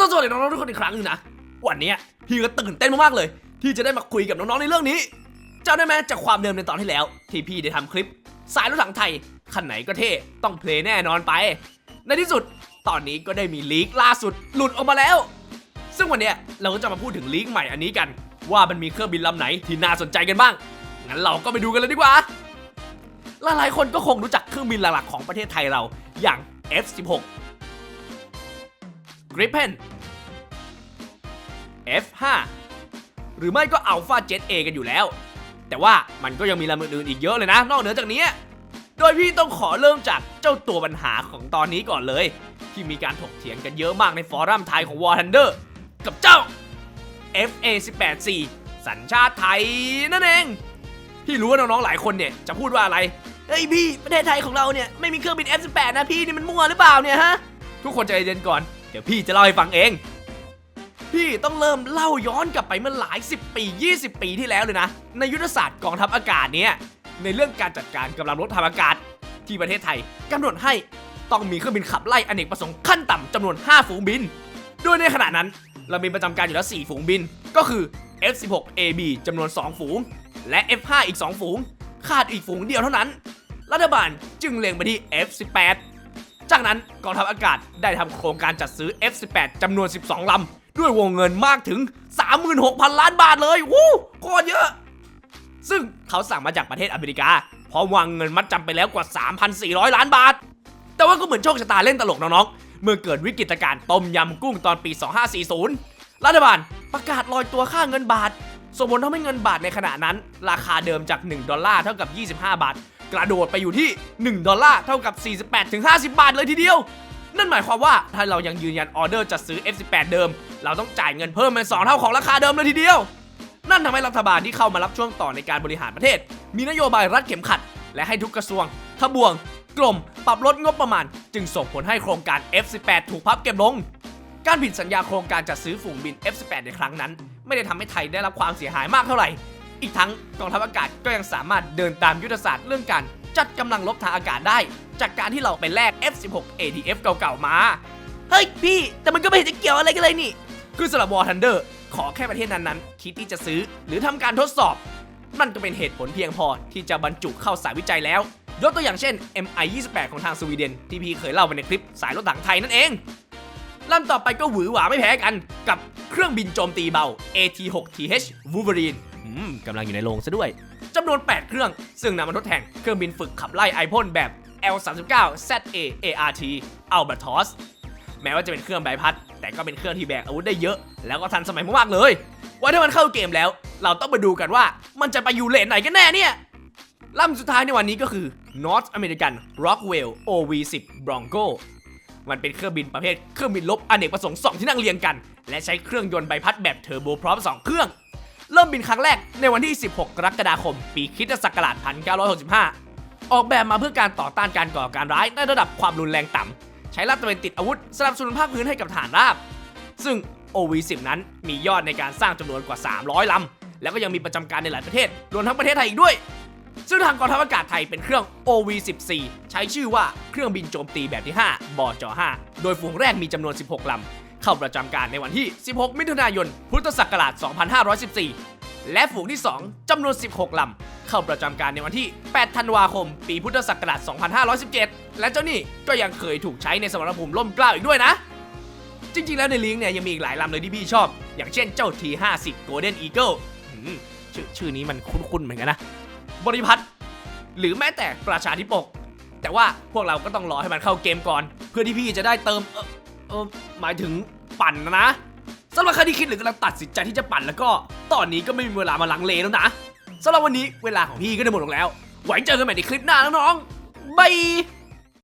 ต้อนึงนะ วันเนี้ยพี่ก็ตื่นเต้นมากๆเลย ที่จะได้มาคุยกับน้องๆในเรื่องนี้เจ้าได้ไหมจากความเดิมในตอนที่แล้ว ที่พี่ได้ทำคลิป สายรถถังไทยคันไหนก็เท่ต้องเพลย์แน่นอนไป ในที่สุดตอนนี้ก็ได้มีลีกล่าสุดหลุดออกมาแล้ว ซึ่งวันเนี้ยเราก็จะมาพูดถึงลีกใหม่อันนี้กัน ว่ามันมีเครื่องบินลำไหนที่น่าสนใจกันบ้างงั้นเราก็ไปดูกันเลยดีกว่า หลายๆคนก็คงรู้จักเครื่องบินหลักๆของประเทศไทยเราอย่าง F16 Gripen F5 หรือไม่ก็ Alpha Jet A กันอยู่แล้ว แต่ว่ามันก็ยังมีลำอื่นๆอีกเยอะเลยนะ นอกเหนือจากนี้ โดยพี่ต้องขอเริ่มจากเจ้าตัวปัญหาของตอนนี้ก่อนเลย ที่มีการถกเถียงกันเยอะมากในฟอรัมไทยของ War Thunder กับเจ้า FA184 สัญชาติไทยนั่นเองพี่รู้ว่าน้องๆหลายคนเนี่ยจะพูดว่าอะไรเฮ้ยพี่ประเทศไทยของเราเนี่ยไม่มีเครื่องบิน F18 นะพี่นี่มันมั่วหรือเปล่าเนี่ยฮะทุกคนใจเย็นก่อน เดี๋ยวพี่จะเล่าให้ฟังเอง พี่ต้องเริ่มเล่าย้อนกลับไปเมื่อหลาย 10 ปี 20 ปีที่แล้วเลยนะ ในยุทธศาสตร์กองทัพอากาศเนี่ยในเรื่องการจัดการกำลังรบทางอากาศ ที่ประเทศไทยกำหนดให้ต้องมีเครื่องบินขับไล่อเนกประสงค์ขั้นต่ำจำนวน 5 ฝูงบินโดยในขณะนั้น เรามีประจำการอยู่แล้ว 4 ฝูงบิน ก็คือ F16AB จำนวน 2 ฝูง และ F5 อีก 2 ฝูง ขาดอีกฝูงเดียวเท่านั้น รัฐบาลจึงเล็งไปที่ F18 จากนั้นกองทัพอากาศได้ทำโครงการจัดซื้อ F18 จำนวน 12 ลำ ด้วยวงเงินมากถึง 36,000 ล้านบาทเลยวู้โคตรเยอะ ซึ่งเขาสั่งมาจากประเทศอเมริกา พร้อมวางเงินมัดจำไปแล้วกว่า 3,400 ล้านบาท แต่ว่าก็เหมือนโชคชะตาเล่นตลกน้องๆ เมื่อเกิดวิกฤตการณ์ต้มยำกุ้งตอนปี 2540 รัฐบาลประกาศลอยตัวค่าเงินบาทส่งผลทำให้เงินบาทในขณะนั้น ราคาเดิมจาก 1 ดอลลาร์เท่ากับ 25 บาท กระโดดไปอยู่ที่ 1 ดอลลาร์เท่ากับ 48-50 บาทเลยทีเดียว นั่นหมายความว่าถ้าเรายังยืนยันออเดอร์จัดซื้อ F18 เดิม เราต้องจ่ายเงินเพิ่มเป็น 2 เท่าของราคาเดิมเลยทีเดียว นั่นทำให้รัฐบาลที่เข้ามารับช่วงต่อในการบริหารประเทศ มีนโยบายรัดเข็มขัด และให้ทุกกระทรวงทบวงกรมปรับลดงบประมาณ จึงส่งผลให้โครงการ F18 ถูกพับเก็บลงการผิดสัญญาโครงการจัดซื้อฝูงบิน F18 ในครั้งนั้น ไม่ได้ทำให้ไทยได้รับความเสียหายมากเท่าไหร่ อีกทั้งกองทัพอากาศก็ยังสามารถเดินตามยุทธศาสตร์เรื่องการจัดกำลังรบทางอากาศได้ จากการที่เราไปแลก F16 ADF เก่าๆมา เฮ้ยพี่ แต่มันก็ไม่เห็นจะเกี่ยวอะไรกันเลยนี่ คือสำหรับ War Thunder ขอแค่ประเทศนั้นๆ คิดที่จะซื้อหรือทำการทดสอบนั่นก็เป็นเหตุผลเพียงพอที่จะบรรจุเข้าสายวิจัยแล้ว ยกตัวอย่างเช่น MI28 ของทางสวีเดน ที่พี่เคยเล่าไปในคลิปสายรถถังไทยนั่นเองลำต่อไปก็หวือหวาไม่แพ้กัน กับเครื่องบินโจมตีเบา AT6TH Wolverine กำลังอยู่ในโรงซะด้วยจำนวน 8 เครื่อง ซึ่งนำมาทดแทนเครื่องบินฝึกขับไล่ไอพ่นแบบ L39 ZA ART Albatross แม้ว่าจะเป็นเครื่องใบพัด แต่ก็เป็นเครื่องที่แบกอาวุธได้เยอะ แล้วก็ทันสมัยมากๆเลยว่าถ้ามันเข้าเกมแล้ว เราต้องมาดูกันว่ามันจะไปอยู่เลนไหนกันแน่เนี่ยลำสุดท้ายในวันนี้ก็คือ North American Rockwell OV10 Bronco มันเป็นเครื่องบินประเภทเครื่องบินลบอเนกประสงค์ 2 ที่นั่งเรียงกัน และใช้เครื่องยนต์ใบพัดแบบเทอร์โบพร้อม 2 เครื่อง เริ่มบินครั้งแรกในวันที่ 16 กรกฎาคม ปีคริสตศักราช 1965 ออกแบบมาเพื่อการต่อต้านการก่อการร้ายในระดับความรุนแรงต่ำ ใช้ลาดตระเวนติดอาวุธสนับสนุนภาคพื้นให้กับฐานราบ ซึ่ง OV10 นั้นมียอดในการสร้างจำนวนกว่า 300ลำ แล้วก็ยังมีประจำการในหลายประเทศ รวมทั้งประเทศไทยอีกด้วย ซึ่งทางกองทัพอากาศไทยเป็นเครื่อง OV14 ใช้ชื่อว่าเครื่องบินโจมตีแบบที่ 5บจ5โดยฝูงแรกมีจำนวน 16ลำ เข้าประจำการในวันที่ 16 มิถุนายน พุทธศักราช 2514 และฝูงที่ 2จำนวน 16 ลำ เข้าประจำการในวันที่ 8 ธันวาคม ปีพุทธศักราช 2517 และเจ้านี่ก็ยังเคยถูกใช้ในสมรภูมิล่มเกล้าอีกด้วยนะ จริง ๆ แล้วในลิงก์เนี่ยยังมีอีกหลายลำเลยที่พี่ชอบ อย่างเช่นเจ้า T50 Golden Eagle ชื่อชื่อนี้มันคุ้นๆเหมือนกันนะ บริพัตรหรือแม้แต่ประชาธิปก แต่ว่าพวกเราก็ต้องรอให้มันเข้าเกมก่อน เพื่อที่พี่จะได้เติมเออเออหมายถึง ปั่นนะสำหรับใครที่คิดหรือกำลังตัดสินใจที่จะปั่นแล้วก็ ตอนนี้ก็ไม่มีเวลามาลังเลแล้วนะสำหรับวันนี้เวลาของพี่ก็ได้หมดลงแล้ว ไว้เจอกันใหม่ในคลิปหน้าแล้วน้องบาย